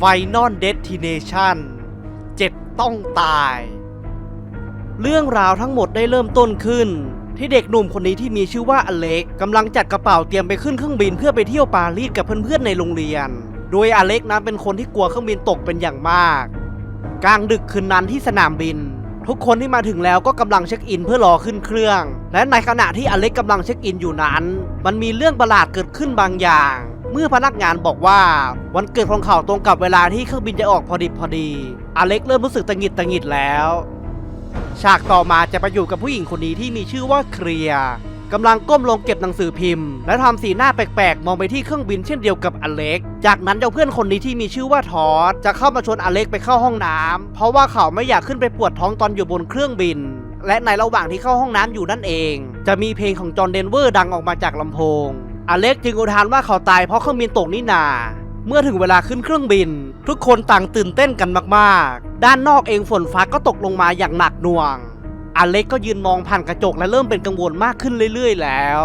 Final Destination 7ต้องตาย เรื่องราวทั้งหมดได้เริ่มต้นขึ้น ที่เด็กหนุ่มคนนี้ที่มีชื่อว่าอเล็กกำลังจัดกระเป๋าเตรียมไปขึ้นเครื่องบินเพื่อไปเที่ยวปารีสกับเพื่อนๆในโรงเรียน โดยอเล็กนั้นเป็นคนที่กลัวเครื่องบินตกเป็นอย่างมาก กลางดึกคืนนั้นที่สนามบิน ทุกคนที่มาถึงแล้วก็กำลังเช็คอินเพื่อรอขึ้นเครื่อง และในขณะที่อเล็กกำลังเช็คอินอยู่นั้น มันมีเรื่องประหลาดเกิดขึ้นบางอย่าง เมื่อพนักงานบอกว่าวันเกิดของเขาตรงกับเวลาที่เครื่องบินจะออกพอดิบพอดี อเล็กเริ่มรู้สึกตังหิดตังหิดแล้ว ฉากต่อมาจะไปอยู่กับผู้หญิงคนนี้ที่มีชื่อว่าเคลียกำลังก้มลงเก็บหนังสือพิมพ์ และทำสีหน้าแปลกๆ มองไปที่เครื่องบินเช่นเดียวกับอเล็ก จากนั้นเจ้าเพื่อนคนนี้ที่มีชื่อว่าทอสจะเข้ามาชวนอเล็กไปเข้าห้องน้ำเพราะว่าเขาไม่อยากขึ้นไปปวดท้องตอนอยู่บนเครื่องบิน และในระหว่างที่เข้าห้องน้ำอยู่นั่นเอง จะมีเพลงของจอห์นเดนเวอร์ดังออกมาจากลำโพง อเล็กจึงอุทานว่าเขาตายเพราะเครื่องบินตกนี่นา เมื่อถึงเวลาขึ้นเครื่องบิน ทุกคนต่างตื่นเต้นกันมากๆ ด้านนอกเองฝนฟ้าก็ตกลงมาอย่างหนักหน่วง อเล็กก็ยืนมองผ่านกระจกและเริ่มเป็นกังวลมากขึ้นเรื่อย ๆ แล้ว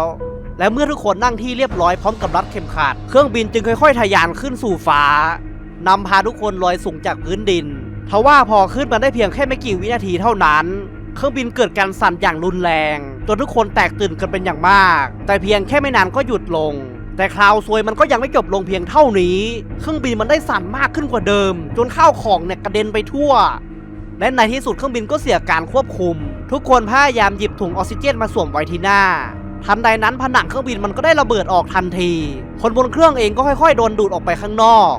และเมื่อทุกคนนั่งที่เรียบร้อยพร้อมกับรัดเข็มขัด เครื่องบินจึงค่อย ๆ ทะยานขึ้นสู่ฟ้านำพาทุกคนลอยสูงจากพื้นดินทว่าพอขึ้นมาได้เพียงแค่ไม่กี่วินาทีเท่านั้น เครื่องบินเกิดการสั่นอย่างรุนแรง จนทุกคนแตกตื่นกันเป็นอย่างมาก แต่เพียงแค่ไม่นานก็หยุดลง แต่คราวซวยมันก็ยังไม่จบลงเพียงเท่านี้ เครื่องบินมันได้สั่นมากขึ้นกว่าเดิม จนข้าวของเนี่ยกระเด็นไปทั่ว และในที่สุดเครื่องบินก็เสียการควบคุม ทุกคนพยายามหยิบถุงออกซิเจนมาสวมไว้ที่หน้าทันใดนั้นผนังเครื่องบินมันก็ได้ระเบิดออกทันที คนบนเครื่องเองก็ค่อยๆ โดนดูดออกไปข้างนอก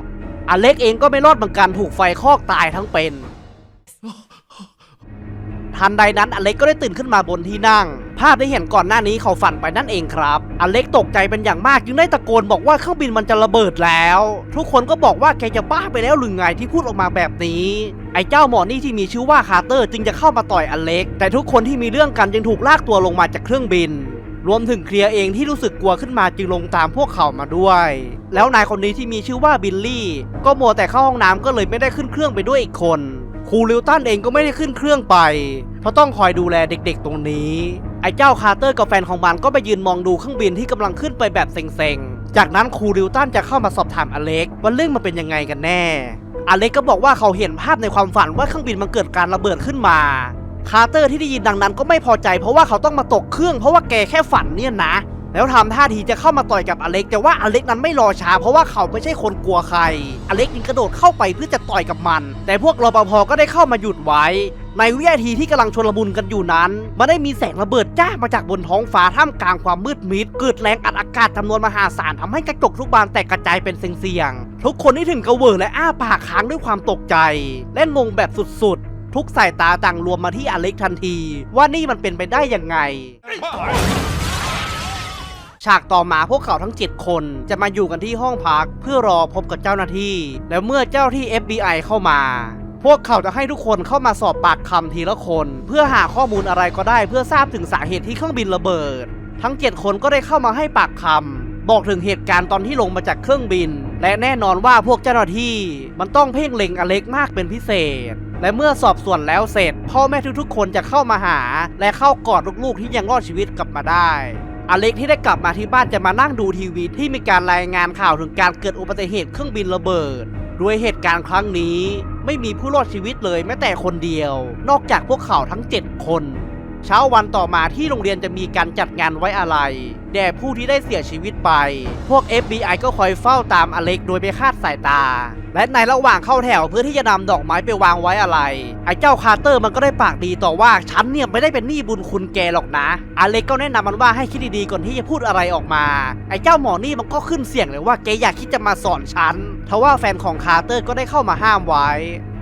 อเล็กเองก็ไม่รอดเหมือนกันถูกไฟคอกตายทั้งเป็น ทันใดนั้นอเล็กก็ได้ตื่นขึ้นมาบนที่นั่ง ภาพที่เห็นก่อนหน้านี้เขาฝันไปนั่นเองครับอเล็กตกใจเป็นอย่างมากจึงได้ตะโกนบอกว่าเครื่องบินมันจะระเบิดแล้ว ทุกคนก็บอกว่าแกจะบ้าไปแล้วหรือไงที่พูดออกมาแบบนี้ ไอ้เจ้าหมอนี่ที่มีชื่อว่าคาร์เตอร์จึงจะเข้ามาต่อยอเล็ก แต่ทุกคนที่มีเรื่องกันจึงถูกลากตัวลงมาจากเครื่องบินรวมถึงเคลียร์เองที่รู้สึกกลัวขึ้นมาจึงลงตามพวกเขามาด้วย แล้วนายคนนี้ที่มีชื่อว่าบิลลี่ ก็มัวแต่เข้าห้องน้ำก็เลยไม่ได้ขึ้นเครื่องไปด้วยอีกคน ครูลิวตันเองก็ไม่ได้ขึ้นเครื่องไป เพราะต้องคอยดูแลเด็กๆตรงนี้ ไอ้เจ้าคาร์เตอร์กับแฟนของมันก็ไปยืนมองดูเครื่องบินที่กำลังขึ้นไปแบบเซ็งๆ จากนั้นครูริวตันจะเข้ามาสอบถามอเล็กว่าเรื่องมันเป็นยังไงกันแน่ อเล็กก็บอกว่าเขาเห็นภาพในความฝันว่าเครื่องบินมันเกิดการระเบิดขึ้นมาคาร์เตอร์ที่ได้ยินดังนั้นก็ไม่พอใจเพราะว่าเขาต้องมาตกเครื่องเพราะว่าแกแค่ฝันเนี่ยนะ แล้วทำท่าทีจะเข้ามาต่อยกับอเล็ก แต่ว่าอเล็กนั้นไม่รอช้า เพราะว่าเขาไม่ใช่คนกลัวใคร อเล็กยิงกระโดดเข้าไปเพื่อจะต่อยกับมัน แต่พวกรปภก็ได้เข้ามาหยุดไว้ ในวินาทีที่กำลังชนลมุนกันอยู่นั้น มันได้มีแสงระเบิดจ้ามาจากบนท้องฟ้าท่ามกลางความมืดมิด เกิดแรงอัดอากาศจำนวนมหาศาลทำให้กระจกทุกบานแตกกระจายเป็นเสียงๆทุกคนที่ถึงกระเวิร์และอ้าปากค้างด้วยความตกใจ และงงแบบสุดๆ ทุกสายตาต่างรวมมาที่อเล็กทันที ว่านี่มันเป็นไปได้ยังไง ฉากต่อมาพวกเขาทั้ง 7 คนจะมาอยู่กันที่ห้องพักเพื่อรอพบกับเจ้าหน้าที่ แล้วเมื่อเจ้าที่ FBI เข้ามา พวกเขาจะให้ทุกคนเข้ามาสอบปากคำทีละคน เพื่อหาข้อมูลอะไรก็ได้เพื่อทราบถึงสาเหตุที่เครื่องบินระเบิด ทั้ง 7 คนก็ได้เข้ามาให้ปากคำบอกถึงเหตุการณ์ตอนที่ลงมาจากเครื่องบิน และแน่นอนว่าพวกเจ้าหน้าที่มันต้องเพ่งเล็งอเล็กมากเป็นพิเศษ และเมื่อสอบสวนแล้วเสร็จ พ่อแม่ทุกๆ คนจะเข้ามาหา และเข้ากอดลูกๆที่ยังรอดชีวิตกลับมาได้ อเล็กที่ได้กลับมาที่บ้านจะมานั่งดูทีวีที่มีการรายงานข่าวถึงการเกิดอุบัติเหตุเครื่องบินระเบิด ด้วยเหตุการณ์ครั้งนี้ ไม่มีผู้รอดชีวิตเลยแม้แต่คนเดียว นอกจากพวกเขาทั้ง 7 คน เช้าวันต่อมาที่โรงเรียนจะมีการจัดงานไว้อะไรแด่ผู้ที่ได้เสียชีวิตไป พวก FBI ก็คอยเฝ้าตามอเล็กโดยไม่คาดสายตา และในระหว่างเข้าแถวเพื่อที่จะนำดอกไม้ไปวางไว้อะไร ไอ้เจ้าคาร์เตอร์มันก็ได้ปากดีต่อว่าฉันเนี่ยไม่ได้เป็นหนี้บุญคุณแกหรอกนะ อเล็กก็แนะนำมันว่าให้คิดดีๆก่อนที่จะพูดอะไรออกมา ไอ้เจ้าหมอนี่มันก็ขึ้นเสียงเลยว่าแกอยากคิดจะมาสอนฉันทว่าแฟนของคาร์เตอร์ก็ได้เข้ามาห้ามไว้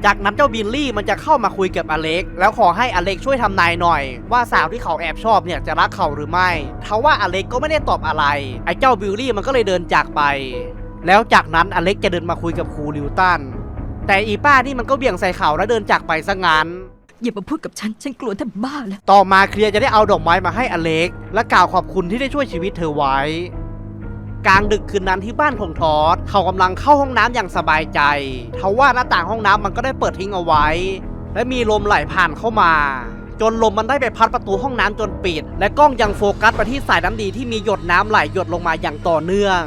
จากนั้นเจ้าบิลลี่มันจะเข้ามาคุยกับอเล็ก แล้วขอให้อเล็กช่วยทำนายหน่อย ว่าสาวที่เขาแอบชอบเนี่ยจะรักเขาหรือไม่ทว่าอเล็กก็ไม่ได้ตอบอะไร ไอ้เจ้าบิลลี่มันก็เลยเดินจากไป แล้วจากนั้นอเล็กจะเดินมาคุยกับครูลิวตัน แต่อีป้านี่มันก็เบี่ยงใส่เขาแล้วเดินจากไปซะงั้นอย่ามาพูดกับฉัน ฉันกลัวแทบบ้าแล้ว ต่อมาเคลียร์จะได้เอาดอกไม้มาให้อเล็ก และกล่าวขอบคุณที่ได้ช่วยชีวิตเธอไว้ กลางดึกคืนนั้นที่บ้านของทอดเขากำลังเข้าห้องน้ำอย่างสบายใจทว่าหน้าต่างห้องน้ำมันก็ได้เปิดทิ้งเอาไว้ และมีลมไหลผ่านเข้ามา จนลมมันได้ไปพัดประตูห้องน้ำจนปิด และกล้องยังโฟกัสไปที่สายน้ำดีที่มีหยดน้ำไหลหยดลงมาอย่างต่อเนื่อง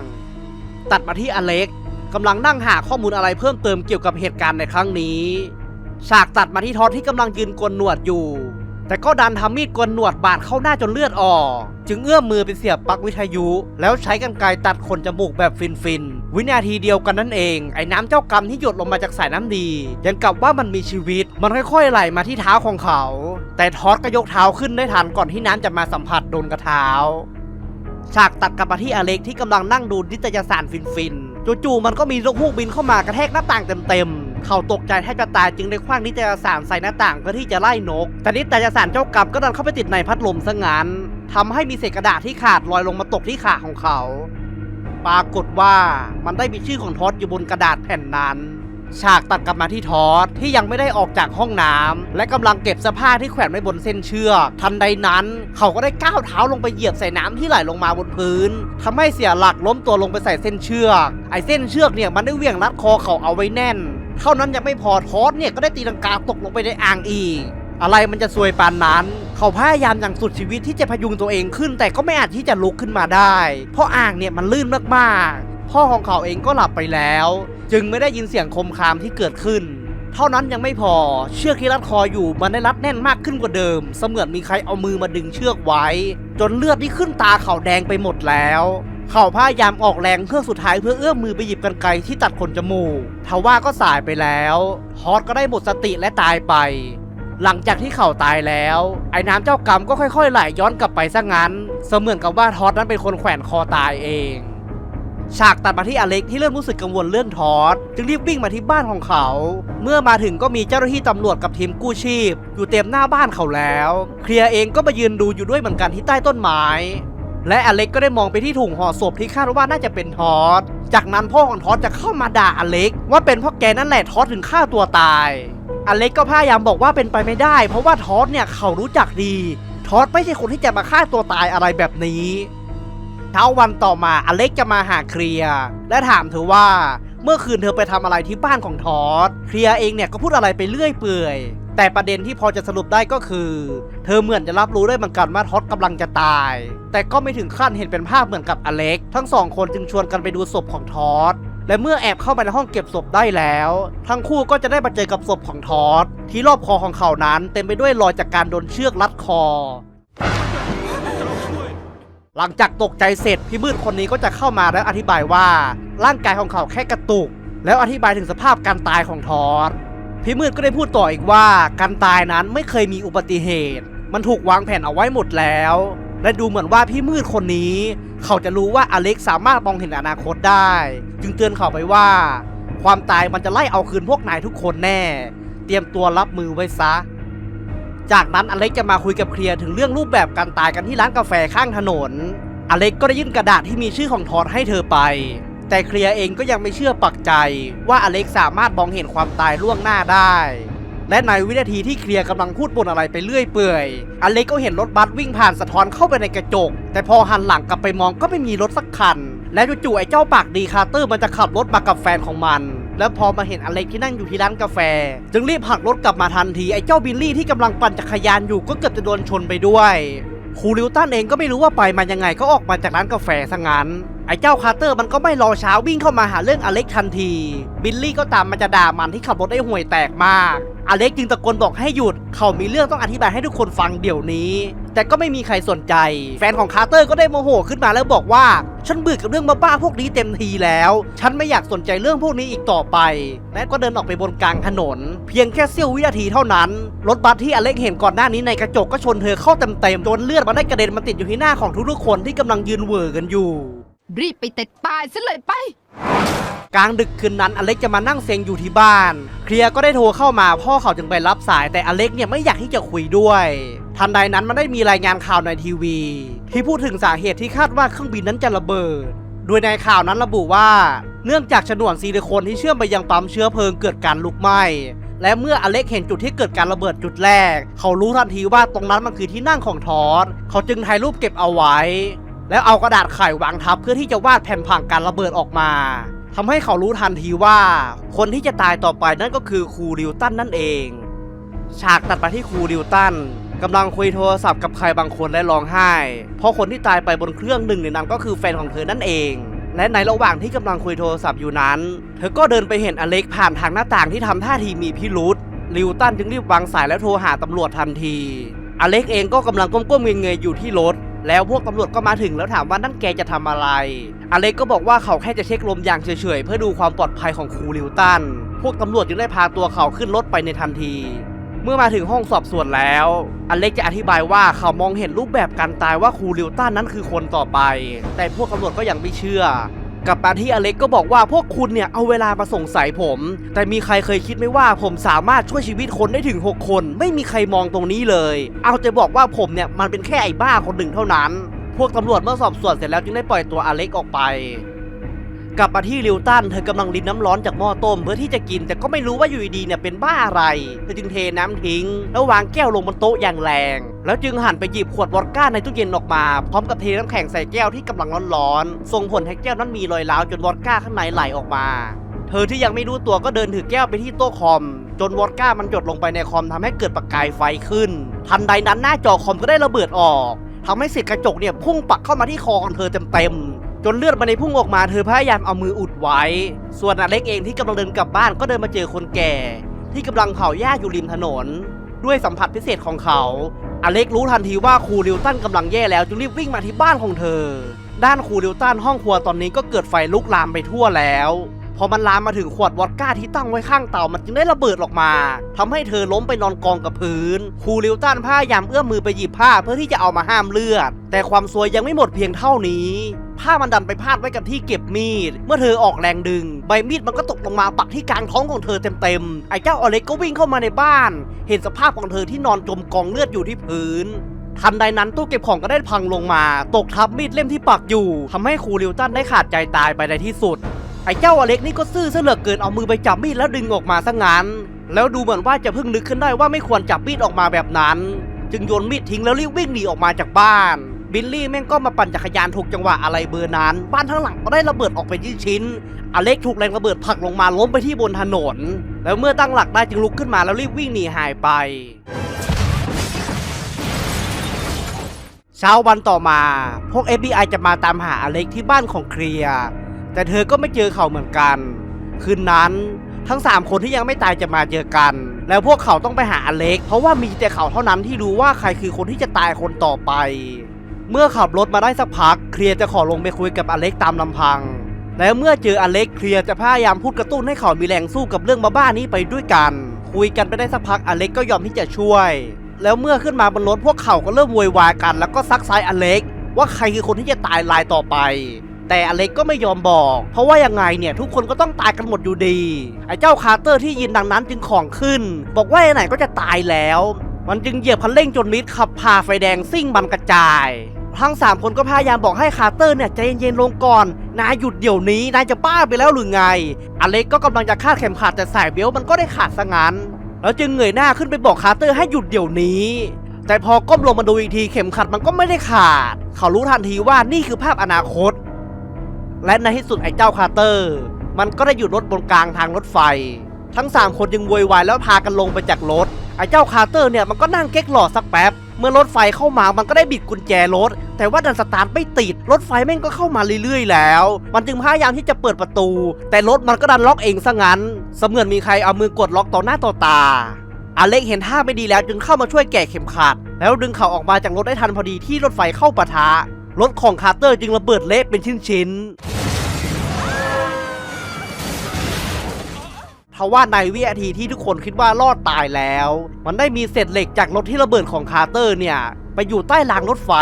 ตัดมาที่อเล็กกำลังนั่งหาข้อมูลอะไรเพิ่มเติมเกี่ยวกับเหตุการณ์ในครั้งนี้ ฉากตัดมาที่ทอดที่กำลังยืนกลนหนวดอยู่ แต่ก็ดันทำมีดกลนหนวดบาดเข้าหน้าจนเลือดออก จึงเอื้อมมือไปเสียบปลั๊กวิทยุ แล้วใช้กรรไกรตัดขนจมูกแบบฟินๆ วินาทีเดียวกันนั่นเอง ไอ้น้ำเจ้ากรรมที่หยดลงมาจากสายน้ำดี ยังกับว่ามันมีชีวิต มันค่อยๆไหลมาที่เท้าของเขา แต่ทอดก็ยกเท้าขึ้นได้ทันก่อนที่น้ำจะมาสัมผัสโดนกระเท้า ฉากตัดกลับมาที่อเล็กที่กำลังนั่งดูนิตยสารฟินๆ จู่ๆมันก็มีนกฮูกบินเข้ามากระแทกหน้าต่างเต็มๆ เขาตกใจแทบจะตายจึงได้คว้างนิตยสารใส่หน้าต่างเพื่อที่จะไล่นก แต่นิตยสารเจ้ากรรมก็ดันเข้าไปติดในพัดลมซะงั้นทำให้มีเศษกระดาษที่ขาดลอยลงมาตกที่ขาของเขา ปรากฏว่ามันได้มีชื่อของทอดอยู่บนกระดาษแผ่นนั้น ฉากตัดกลับมาที่ทอดที่ยังไม่ได้ออกจากห้องน้ำและกำลังเก็บเสื้อผ้าที่แขวนไว้บนเส้นเชือกทันใดนั้น เขาก็ได้ก้าวเท้าลงไปเหยียบใส่น้ำที่ไหลลงมาบนพื้นทำให้เสียหลักล้มตัวลงไปใส่เส้นเชือกไอ้เส้นเชือกเนี่ยมันได้เวี่ยงรัดคอเขาเอาไว้แน่น เท่านั้นยังไม่พอทอดเนี่ยก็ได้ตีลังกาตกลงไปในอ่างอีกอะไรมันจะซวยปานนั้น เขาพยายามอย่างสุดชีวิตที่จะพยุงตัวเองขึ้น แต่ก็ไม่อาจที่จะลุกขึ้นมาได้ เพราะอ่างเนี่ยมันลื่นมากๆ พ่อของเขาเองก็หลับไปแล้ว จึงไม่ได้ยินเสียงคมคามที่เกิดขึ้น เท่านั้นยังไม่พอเชือกที่รัดคออยู่มันได้รัดแน่นมากขึ้นกว่าเดิม เสมือนมีใครเอามือมาดึงเชือกไว้ จนเลือดที่ขึ้นตาเขาแดงไปหมดแล้วเขาพยายามออกแรงเพื่อสุดท้ายเพื่อเอื้อมมือไปหยิบกันไกที่ตัดขนจมูกทว่าก็สายไปแล้วฮอตก็ได้หมดสติและตายไป หลังจากที่เขาตายแล้ว ไอ้น้ำเจ้ากรรมก็ค่อยๆไหลย้อนกลับไปซะงั้น เสมือนกับว่าทอดนั้นเป็นคนแขวนคอตายเอง ฉากตัดมาที่อเล็กที่เริ่มรู้สึกกังวลเรื่องทอดจึงรีบวิ่งมาที่บ้านของเขา เมื่อมาถึงก็มีเจ้าหน้าที่ตำรวจกับทีมกู้ชีพ อยู่เต็มหน้าบ้านเขาแล้ว เคลียร์เองก็มายืนดูอยู่ด้วยเหมือนกันที่ใต้ต้นไม้ และอเล็กก็ได้มองไปที่ถุงห่อศพที่คาดว่าน่าจะเป็นทอดจากนั้นพ่อของทอดจะเข้ามาด่าอเล็ก ว่าเป็นเพ่อแกนั่นแหละทอดถึงฆ่าตัวตาย อเล็กก็พยายามบอกว่าเป็นไปไม่ได้ เพราะว่าทอดเนี่ยเขารู้จักดี ทอดไม่ใช่คนที่จะมาฆ่าตัวตายอะไรแบบนี้ ช้าวันต่อมาอเล็กจะมาหาเคลียร์และถามเธอว่าเมื่อคืนเธอไปทำอะไรที่บ้านของทอดเคลียร์เองเนี่ยก็พูดอะไรไปเรื่อยเปื่อย แต่ประเด็นที่พอจะสรุปได้ก็คือ เธอเหมือนจะรับรู้ได้เหมือนกันว่าทอดกำลังจะตาย แต่ก็ไม่ถึงขั้นเห็นเป็นภาพเหมือนกับอเล็ก ทั้งสองคนจึงชวนกันไปดูศพของทอดและเมื่อแอบเข้าไปในห้องเก็บศพได้แล้ว ทั้งคู่ก็จะได้มาเจอกับศพของทอดที่รอบคอของเขานั้น เต็มไปด้วยรอยจากการโดนเชือกรัดคอ หลังจากตกใจเสร็จพี่มืดคนนี้ก็จะเข้ามาแล้วอธิบายว่า ร่างกายของเขาแค่กระตุก แล้วอธิบายถึงสภาพการตายของทอสพี่มืดก็ได้พูดต่ออีกว่า การตายนั้นไม่เคยมีอุบัติเหตุ มันถูกวางแผนเอาไว้หมดแล้ว และดูเหมือนว่าพี่มืดคนนี้ เขาจะรู้ว่าอเล็กสามารถมองเห็นอนาคตได้ จึงเตือนเขาไปว่า ความตายมันจะไล่เอาคืนพวกนายทุกคนแน่ เตรียมตัวรับมือไว้ซะ จากนั้นอเล็กจะมาคุยกับเคลียร์ถึงเรื่องรูปแบบการตายกันที่ร้านกาแฟข้างถนน อเล็กก็ได้ยื่นกระดาษที่มีชื่อของทอดให้เธอไป แต่เคลียร์เองก็ยังไม่เชื่อปักใจ ว่าอเล็กสามารถมองเห็นความตายล่วงหน้าได้ และในวินาทีที่เคลียร์กำลังพูดบนอะไรไปเรื่อยเปื่อย อเล็กก็เห็นรถบัสวิ่งผ่านสะท้อนเข้าไปในกระจก แต่พอหันหลังกลับไปมองก็ไม่มีรถสักคัน และจู่ๆไอ้เจ้าปากดีคาร์เตอร์มันจะขับรถมากับแฟนของมัน แล้วพอมาเห็นอเล็กที่นั่งอยู่ที่ร้านกาแฟ จึงรีบหักรถกลับมาทันที ไอ้เจ้าบิลลี่ที่กำลังปั่นจักรยานอยู่ก็เกือบจะโดนชนไปด้วยครูริวตันเองก็ไม่รู้ว่าไปมายังไงก็ออกมาจากร้านกาแฟซะงั้น ไอ้เจ้าคาร์เตอร์มันก็ไม่รอช้าวิ่งเข้ามาหาเรื่องอเล็กทันที บิลลี่ก็ตามมันจะด่ามันที่ขับรถได้ห่วยแตกมาก อเล็กจึงตะโกนบอกให้หยุด เขามีเรื่องต้องอธิบายให้ทุกคนฟังเดี๋ยวนี้ แต่ก็ไม่มีใครสนใจ แฟนของคาร์เตอร์ก็ได้โมโหขึ้นมาแล้วบอกว่า ฉันเบื่อกับเรื่องบ้าๆพวกนี้เต็มทีแล้ว ฉันไม่อยากสนใจเรื่องพวกนี้อีกต่อไป และก็เดินออกไปบนกลางถนน เพียงแค่เสี้ยววินาทีเท่านั้น รถบัสที่อเล็กเห็นก่อนหน้านี้ในกระจกก็ชนเธอเข้าเต็มๆจนเลือดมันได้กระเด็นมาติดอยู่ที่หน้าของทุกๆคนที่กำลังยืนเวอร์กันอยู่ รีบไปต็ดตายซะเลยไป กลางดึกคืนนั้นอเล็กจะมานั่งเซ็งอยู่ที่บ้าน เคลียร์ก็ได้โทรเข้ามาพ่อเขาจึงไปรับสายแต่อเล็กเนี่ยไม่อยากที่จะคุยด้วยทันใดนั้นมันได้มีรายงานข่าวในทีวี ที่พูดถึงสาเหตุที่คาดว่าเครื่องบินนั้นจะระเบิด โดยในข่าวนั้นระบุว่า เนื่องจากฉนวนซิลิโคนที่เชื่อมไปยังปั๊มเชื้อเพลิงเกิดการลุกไหม้และเมื่ออเล็กเห็นจุดที่เกิดการระเบิดจุดแรก เขารู้ทันทีว่าตรงนั้นมันคือที่นั่งของทอสเขาจึงถ่ายรูปเก็บเอาไว้ แล้วเอากระดาษไขวางทับเพื่อที่จะวาดแผ่นผังการระเบิดออกมา ทำให้เขารู้ทันทีว่า คนที่จะตายต่อไปนั่นก็คือครูริวตันนั่นเอง ฉากตัดไปที่ครูริวตันกำลังคุยโทรศัพท์กับใครบางคนและร้องไห้ เพราะคนที่ตายไปบนเครื่องหนึ่งในนั้นก็คือแฟนของเธอนั่นเอง และในระหว่างที่กำลังคุยโทรศัพท์อยู่นั้น เธอก็เดินไปเห็นอเล็กผ่านทางหน้าต่างที่ทำท่าทีมีพิรุษลิวตันจึงรีบวางสายแล้วโทรหาตำรวจทันที อเล็กเองก็กำลังก้มๆเงยๆอยู่ที่รถ แล้วพวกตำรวจก็มาถึงแล้วถามว่านั่นแกจะทำอะไร อเล็กก็บอกว่าเขาแค่จะเช็คลมยางเฉยๆ เพื่อดูความปลอดภัยของครูลิวตัน พวกตำรวจจึงได้พาตัวเขาขึ้นรถไปในทันที เมื่อมาถึงห้องสอบสวนแล้ว อเล็กจะอธิบายว่าเขามองเห็นรูปแบบการตายว่าครูลิวตันนั้นคือคนต่อไป แต่พวกตำรวจก็ยังไม่เชื่อ กับมาที่อเล็กก็บอกว่าพวกคุณเนี่ยเอาเวลามาสงสัยผม แต่มีใครเคยคิดไหมว่าผมสามารถช่วยชีวิตคนได้ถึง 6 คน ไม่มีใครมองตรงนี้เลย เอาจะบอกว่าผมเนี่ยมันเป็นแค่ไอ้บ้าคนหนึ่งเท่านั้น พวกตำรวจเมื่อสอบสวนเสร็จแล้วจึงได้ปล่อยตัวอเล็กออกไป กลับมาที่ลิวตันเธอกำลังรินน้ำร้อนจากหม้อต้มเพื่อที่จะกิน แต่ก็ไม่รู้ว่าอยู่ดีเนี่ยเป็นบ้าอะไร เธอจึงเทน้ำทิ้ง แล้ววางแก้วลงบนโต๊ะอย่างแรง แล้วจึงหันไปหยิบขวดวอดก้าในตู้เย็นออกมา พร้อมกับเทน้ำแข็งใส่แก้วที่กำลังร้อนๆส่งผลให้แก้วนั้นมีรอยร้าวจนวอดก้าข้างในไหลออกมา เธอที่ยังไม่รู้ตัวก็เดินถือแก้วไปที่โต๊ะคอม จนวอดก้ามันหยดลงไปในคอมทำให้เกิดประกายไฟขึ้น ทันใดนั้นหน้าจอคอมก็ได้ระเบิดออกทำให้เศษกระจกเนี่ยพุ่งปักเข้ามาที่คอของเธอเต็มๆ จนเลือดมันในพุ่งออกมาเธอพยายามเอามืออุดไว้ ส่วนอเล็กเองที่กำลังเดินกลับบ้านก็เดินมาเจอคนแก่ ที่กำลังเผาหญ้าอยู่ริมถนน ด้วยสัมผัสพิเศษของเขา อเล็กรู้ทันทีว่าครูริวตันกำลังแย่แล้วจึงรีบวิ่งมาที่บ้านของเธอ ด้านครูริวตันห้องครัวตอนนี้ก็เกิดไฟลุกลามไปทั่วแล้ว พอมันลามมาถึงขวดวอดก้าที่ตั้งไว้ข้างเตามันจึงได้ระเบิดออกมาทำให้เธอล้มไปนอนกองกับพื้นครูริวตันพยายามเอื้อมมือไปหยิบผ้าเพื่อที่จะเอามาห้ามเลือด แต่ความซวยยังไม่หมดเพียงเท่านี้ผ้ามันดันไปพาดไว้กับที่เก็บมีด เมื่อเธอออกแรงดึง ใบมีดมันก็ตกลงมาปักที่กลางท้องของเธอเต็มๆ ไอ้เจ้าอเล็กก็วิ่งเข้ามาในบ้าน เห็นสภาพของเธอที่นอนจมกองเลือดอยู่ที่พื้น ทันใดนั้นตู้เก็บของก็ได้พังลงมา ตกทับมีดเล่มที่ปักอยู่ทำให้ครูริวตันได้ขาดใจตายไปในที่สุด ไอ้เจ้าอเล็กนี่ก็ซื่อซะเหลือเกินเอามือไปจับมีดแล้วดึงออกมาซะงั้น แล้วดูเหมือนว่าจะเพิ่งนึกขึ้นได้ว่าไม่ควรจับมีดออกมาแบบนั้น จึงโยนมีดทิ้งแล้วรีบวิ่งหนีออกมาจากบ้าน บิลลี่แม่งก็มาปั่นจักรยานถูกจังหวะอะไรเบอร์นั้น บ้านทั้งหลังก็ได้ระเบิดออกไปชิ้นๆอเล็กถูกแรงระเบิดผลักลงมาล้มไปที่บนถนน แล้วเมื่อตั้งหลักได้จึงลุกขึ้นมาแล้วรีบวิ่งหนีหายไปเช้าวันต่อมา พวก FBI จะมาตามหาอเล็กที่บ้านของเคลียร์ แต่เธอก็ไม่เจอเขาเหมือนกัน คืนนั้นทั้ง 3 คนที่ยังไม่ตายจะมาเจอกัน แล้วพวกเขาต้องไปหาอเล็ก เพราะว่ามีแต่เขาเท่านั้นที่รู้ว่าใครคือคนที่จะตายคนต่อไป เมื่อขับรถมาได้สักพัก เคลียร์จะขอลงไปคุยกับอเล็กตามลำพัง แล้วเมื่อเจออเล็กเคลียร์จะพยายามพูดกระตุ้นให้เขามีแรงสู้กับเรื่องบ้าๆนี้ไปด้วยกัน คุยกันไปได้สักพักอเล็กก็ยอมที่จะช่วย แล้วเมื่อขึ้นมาบนรถพวกเขาก็เริ่มโวยวายกัน แล้วก็ซักไซอเล็ก ว่าใครคือคนที่จะตายรายต่อไป แต่อเล็กก็ไม่ยอมบอก เพราะว่ายังไงเนี่ยทุกคนก็ต้องตายกันหมดอยู่ดี ไอ้เจ้าคาร์เตอร์ที่ยินดังนั้นจึงของขึ้น บอกว่าไหนก็จะตายแล้ว มันจึงเหยียบคันเร่งจนมิดขับผ่าไฟแดงซิ่งมันกระจายทั้งสามคนก็พยายามบอกให้คาร์เตอร์เนี่ยใจเย็นๆลงก่อน นายหยุดเดี๋ยวนี้ นายจะบ้าไปแล้วหรือไง อเล็กก็กำลังจะคาดเข็มขัดแต่สายเบลมันก็ได้ขาดซะงั้น แล้วจึงเงยหน้าขึ้นไปบอกคาร์เตอร์ให้หยุดเดี๋ยวนี้ แต่พอก้มลงมาดูอีกทีเข็มขัดมันก็ไม่ได้ขาด เขารู้ทันทีว่านี่คือภาพอนาคต และในที่สุดไอ้เจ้าคาร์เตอร์ มันก็ได้หยุดรถบนกลางทางรถไฟ ทั้ง 3 คนจึงโวยวายแล้วพากันลงไปจากรถ ไอ้เจ้าคาร์เตอร์เนี่ยมันก็นั่งเก๊กหล่อสักแป๊บ เมื่อรถไฟเข้ามามันก็ได้บิดกุญแจรถ แต่ว่าดันสตาร์ทไม่ติด รถไฟแม่งก็เข้ามาเรื่อยๆแล้ว มันจึงพยายามที่จะเปิดประตู แต่รถมันก็ดันล็อกเองซะงั้นเสมือนมีใครเอามือกดล็อกต่อหน้าต่อตาอเล็กเห็นท่าไม่ดีแล้วจึงเข้ามาช่วยแกะเข็มขัด แล้วดึงเขาออกมาจากรถได้ทันพอดีที่รถไฟเข้าปะทะ รถของคาร์เตอร์จึงระเบิดเละเป็นชิ้นๆทว่าในวินาทีที่ทุกคนคิดว่ารอดตายแล้ว มันได้มีเศษเหล็กจากรถที่ระเบิดของคาร์เตอร์เนี่ยไปอยู่ใต้รางรถไฟ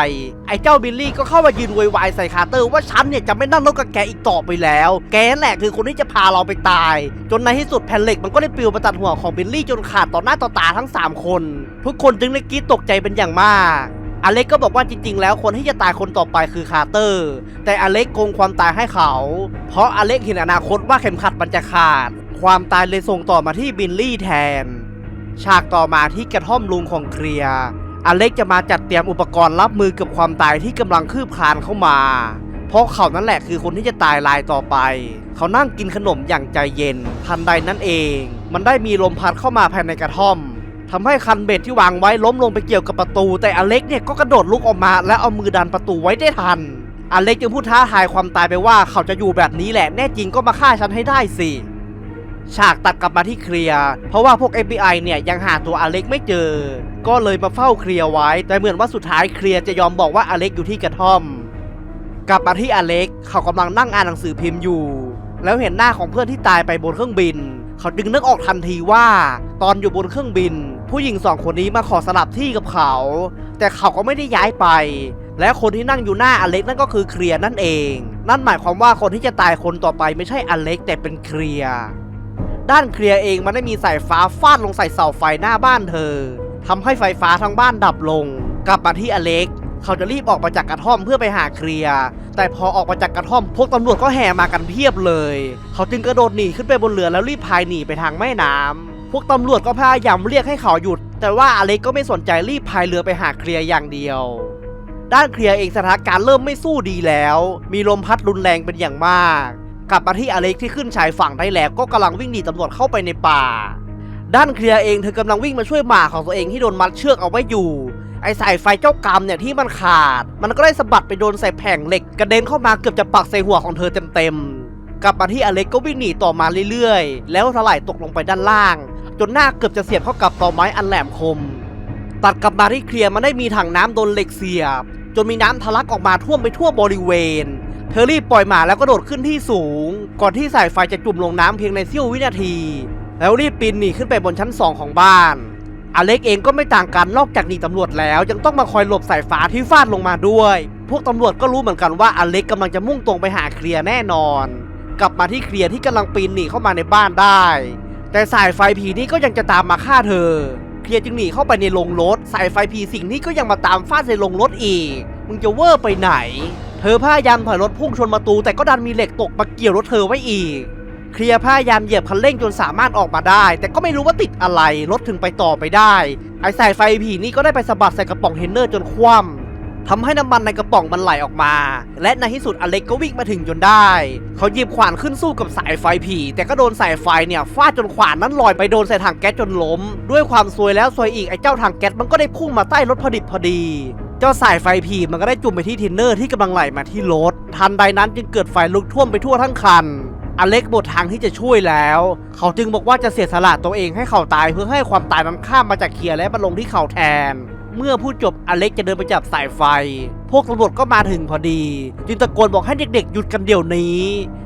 ไอ้เจ้าบิลลี่ก็เข้ามายืนโวยวายใส่คาร์เตอร์ว่าฉันเนี่ยจะไม่นั่งรถกับแกอีกต่อไปแล้ว แกแหละคือคนที่จะพาเราไปตาย จนในที่สุดแผ่นเหล็กมันก็ได้ปลิวมาตัดหัวของบิลลี่จนขาดต่อหน้าต่อตาทั้ง 3 คน ทุกคนจึงได้กรีดตกใจเป็นอย่างมาก อเล็กก็บอกว่าจริง ๆ แล้วคนที่จะตายคนต่อไปคือคาร์เตอร์ แต่อเล็กโกงความตายให้เขา เพราะอเล็กเห็นอนาคตว่าเข็มขัดมันจะขาด ความตายเลยส่งต่อมาที่บิลลี่แทน ฉากต่อมาที่กระท่อมลุงของเคลียอเล็กจะมาจัดเตรียมอุปกรณ์รับมือกับความตายที่กำลังคืบคลานเข้ามา เพราะเขานั่นแหละคือคนที่จะตายรายต่อไป เขานั่งกินขนมอย่างใจเย็น ทันใดนั่นเอง มันได้มีลมพัดเข้ามาภายในกระท่อม ทำให้คันเบ็ดที่วางไว้ล้มลงไปเกี่ยวกับประตู แต่อเล็กเนี่ยก็กระโดดลุกออกมา และเอามือดันประตูไว้ได้ทัน อเล็กจึงพูดท้าทายความตายไปว่าเขาจะอยู่แบบนี้แหละแน่จริงก็มาฆ่าฉันให้ได้สิฉากตัดกลับมาที่เคลียร์ เพราะว่าพวก FBI เนี่ยยังหาตัวอเล็กไม่เจอ ก็เลยมาเฝ้าเคลียร์ไว้ แต่เหมือนว่าสุดท้ายเคลียร์จะยอมบอกว่าอเล็กอยู่ที่กระท่อม กลับมาที่อเล็ก เขากำลังนั่งอ่านหนังสือพิมพ์อยู่ แล้วเห็นหน้าของเพื่อนที่ตายไปบนเครื่องบิน เขาจึงนึกออกทันทีว่า ตอนอยู่บนเครื่องบิน ผู้หญิงสองคนนี้มาขอสลับที่กับเขา แต่เขาก็ไม่ได้ย้ายไป และคนที่นั่งอยู่หน้าอเล็กนั่นก็คือเคลียร์นั่นเอง นั่นหมายความว่าคนที่จะตายคนต่อไปไม่ใช่อเล็กแต่เป็นเคลียร์ด้านเคลียร์เองมันได้มีสายฟ้าฟาดลงใส่เสาไฟหน้าบ้านเธอทำให้ไฟฟ้าทั้งบ้านดับลง กลับมาที่อเล็ก เขาจะรีบออกมาจากกระท่อมเพื่อไปหาเคลียร์แต่พอออกมาจากกระท่อม พวกตำรวจก็แห่มากันเพียบเลย เขาจึงกระโดดหนีขึ้นไปบนเรือแล้วรีบพายหนีไปทางแม่น้ำพวกตำรวจก็พยายามเรียกให้เขาหยุด แต่ว่าอเล็กก็ไม่สนใจรีบพายเรือไปหาเคลียร์อย่างเดียว ด้านเคลียร์เองสถานการณ์เริ่มไม่สู้ดีแล้ว มีลมพัดรุนแรงเป็นอย่างมาก กลับมาที่อเล็กที่ขึ้นชายฝั่งได้แล้ว ก็กำลังวิ่งหนีตำรวจเข้าไปในป่าด้านเคลียร์เองเธอกำลังวิ่งมาช่วยหมาของตัวเองที่โดนมัดเชือกเอาไว้อยู่ ไอ้สายไฟเจ้ากรรมเนี่ยที่มันขาด มันก็ได้สะบัดไปโดนใส่แผงเหล็กกระเด็นเข้ามาเกือบจะปักใส่หัวของเธอเต็มๆกลับมาที่อเล็กก็วิ่งหนีต่อมาเรื่อยๆ แล้วถลายตกลงไปด้านล่าง จนหน้าเกือบจะเสียบเข้ากับตอไม้อันแหลมคม ตัดกลับมาที่เคลียร์มันได้มีถังน้ำโดนเหล็กเสียบ จนมีน้ำทะลักออกมาท่วมไปทั่วบริเวณเธอรีบปล่อยหมาแล้วก็โดดขึ้นที่สูง ก่อนที่สายไฟจะจุ่มลงน้ำเพียงในเสี้ยววินาที แล้วรีบปีนหนีขึ้นไปบนชั้นสองของบ้าน อเล็กเองก็ไม่ต่างกันนอกจากหนีตำรวจแล้ว ยังต้องมาคอยหลบสายฟ้าที่ฟาดลงมาด้วย พวกตำรวจก็รู้เหมือนกันว่าอเล็กกำลังจะมุ่งตรงไปหาเคลียร์แน่นอน กลับมาที่เคลียร์ที่กำลังปีนหนีเข้ามาในบ้านได้ แต่สายไฟผีนี่ก็ยังจะตามมาฆ่าเธอ เคลียร์จึงหนีเข้าไปในโรงรถ สายไฟผีสิ่งนี้ก็ยังมาตามฟาดในโรงรถอีก มึงจะเวอร์ไปไหน เธอพยายามถอยรถพุ่งชนประตู แต่ก็ดันมีเหล็กตกมาเกี่ยวรถเธอไว้อีก เคลียร์พยายามเหยียบคันเร่งจนสามารถออกมาได้ แต่ก็ไม่รู้ว่าติดอะไร รถถึงไปต่อไปได้ ไอ้สายไฟผีนี่ก็ได้ไปสะบัดใส่กระป๋องเฮนเนอร์จนคว่ำทำให้น้ำมันในกระป๋องมันไหลออกมา และในที่สุดอเล็กก็วิ่งมาถึงจนได้ เขาหยิบขวานขึ้นสู้กับสายไฟผี แต่ก็โดนสายไฟเนี่ยฟาดจนขวานนั้นลอยไปโดนใส่ถังแก๊สจนล้ม ด้วยความซวยแล้วซวยอีกไอ้เจ้าถังแก๊สมันก็ได้พุ่งมาใต้รถพอดิบพอดี เจ้าสายไฟผีมันก็ได้จุ่มไปที่ทินเนอร์ที่กำลังไหลมาที่รถ ทันใดนั้นจึงเกิดไฟลุกท่วมไปทั่วทั้งคัน อเล็กหมดทางที่จะช่วยแล้ว เขาจึงบอกว่าจะเสียสละตัวเองให้เขาตายเพื่อให้ความตายนั้นข้ามมาจากเคียร์และมาลงที่เขาแทน เมื่อพูดจบอเล็กจะเดินไปจับสายไฟ พวกตำรวจก็มาถึงพอดี จึงตะโกนบอกให้เด็กๆ หยุดกันเดี๋ยวนี้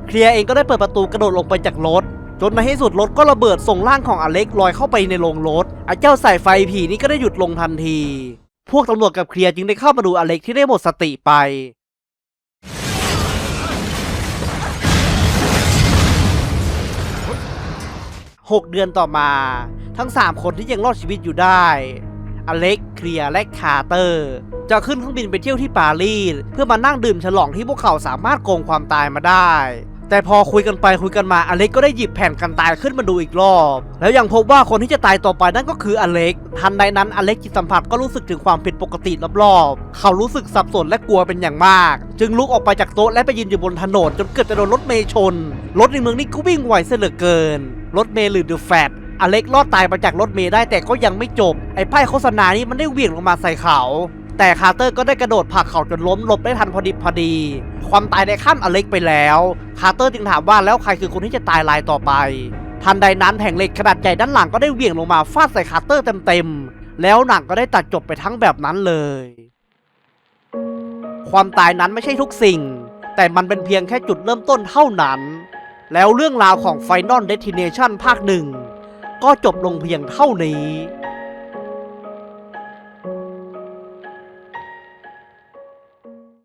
เคลียร์เองก็ได้เปิดประตูกระโดดลงไปจากรถจนในที่สุดรถก็ระเบิดส่งร่างของอเล็กลอยเข้าไปในโรงรถไอ้เจ้าสายไฟผีนี่ก็ได้หยุดลงทันที พวกตำรวจกับเคลียร์จึงได้เข้ามาดูอเล็กที่ได้หมดสติไป 6 เดือนต่อมา ทั้ง 3 คนที่ยังรอดชีวิตอยู่ได้ อเล็ก เคลียร์ และคาร์เตอร์ จะขึ้นเครื่องบินไปเที่ยวที่ปารีสเพื่อมานั่งดื่มฉลองที่พวกเขาสามารถโกงความตายมาได้ แต่พอคุยกันไปคุยกันมาอเล็กก็ได้หยิบแผ่นกันตายขึ้นมาดูอีกรอบ แล้วยังพบว่าคนที่จะตายต่อไปนั่นก็คืออเล็ก ทันใดนั้นอเล็กจิตสัมผัสก็รู้สึกถึงความผิดปกติรอบๆ เขารู้สึกสับสนและกลัวเป็นอย่างมาก จึงลุกออกไปจากโต๊ะและไปยืนอยู่บนถนนจนเกือบจะโดนรถเมย์ชน รถในเมืองนี้ก็วิ่งไวเสียเหลือเกิน รถเมย์หรือเดอะแฟตอเล็กรอดตายมาจากรถเมย์ได้แต่ก็ยังไม่จบ ไอ้ป้ายโฆษณานี้มันได้เหวี่ยงลงมาใส่เขา แต่คาร์เตอร์ก็ได้กระโดดผลักเขาจนล้มหลบได้ทันพอดีพอดี ความตายได้ข้ามอเล็กไปแล้ว คาร์เตอร์จึงถามว่าแล้วใครคือคนที่จะตายรายต่อไป ทันใดนั้นแผงเหล็กขนาดใหญ่ด้านหลังก็ได้เหวี่ยงลงมาฟาดใส่คาร์เตอร์เต็มๆ แล้วหนังก็ได้ตัดจบไปทั้งแบบนั้นเลย ความตายนั้นไม่ใช่ทุกสิ่ง แต่มันเป็นเพียงแค่จุดเริ่มต้นเท่านั้น แล้วเรื่องราวของ Final Destination ภาคหนึ่งก็จบลงเพียงเท่านี้